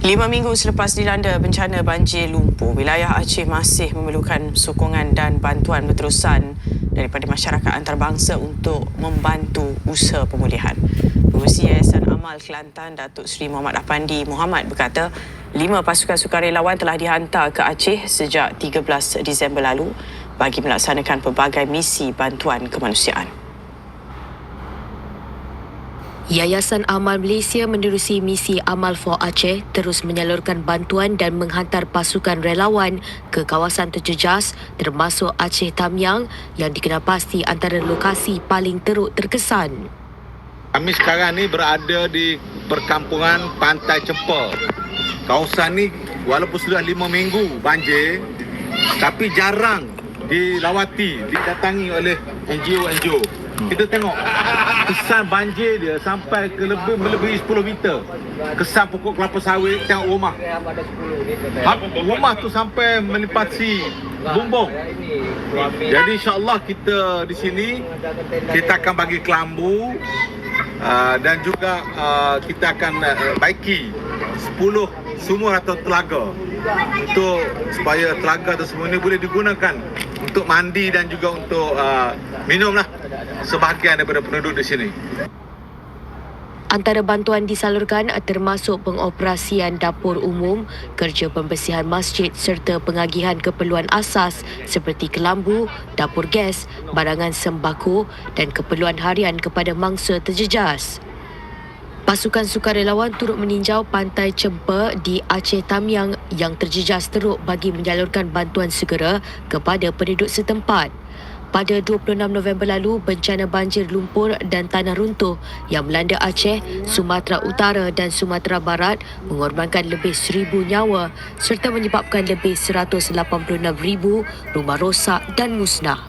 Lima minggu selepas dilanda bencana banjir lumpur, wilayah Aceh masih memerlukan sokongan dan bantuan berterusan daripada masyarakat antarabangsa untuk membantu usaha pemulihan. Pengurusi Yayasan Amal Kelantan Datuk Seri Muhammad Afandi Muhammad berkata, lima pasukan sukarelawan telah dihantar ke Aceh sejak 13 Disember lalu bagi melaksanakan pelbagai misi bantuan kemanusiaan. Yayasan Amal Malaysia menerusi misi Amal for Aceh terus menyalurkan bantuan dan menghantar pasukan relawan ke kawasan terjejas termasuk Aceh Tamyang yang dikenal pasti antara lokasi paling teruk terkesan. Kami sekarang ni berada di perkampungan Pantai Cempa. Kawasan ni walaupun sudah lima minggu banjir, tapi jarang dilawati, didatangi oleh NGO-NGO. Kita tengok kesan banjir dia sampai ke lebih melebihi 10 meter. Kesan pokok kelapa sawit, tengok rumah. Rumah tu sampai melipasi bumbung. Jadi insyaAllah kita di sini kita akan bagi kelambu uh, dan juga uh, kita akan uh, baiki 10 sumur atau telaga untuk supaya telaga tu semua ni boleh digunakan untuk mandi dan juga untuk uh, minum lah sebahagian daripada penduduk di sini. Antara bantuan disalurkan termasuk pengoperasian dapur umum, kerja pembersihan masjid serta pengagihan keperluan asas seperti kelambu, dapur gas, barangan sembako dan keperluan harian kepada mangsa terjejas. Pasukan sukarelawan turut meninjau pantai Cempa di Aceh Tamyang yang terjejas teruk bagi menyalurkan bantuan segera kepada penduduk setempat. Pada 26 November lalu, bencana banjir lumpur dan tanah runtuh yang melanda Aceh, Sumatera Utara dan Sumatera Barat mengorbankan lebih 1,000 nyawa serta menyebabkan lebih 186,000 rumah rosak dan musnah.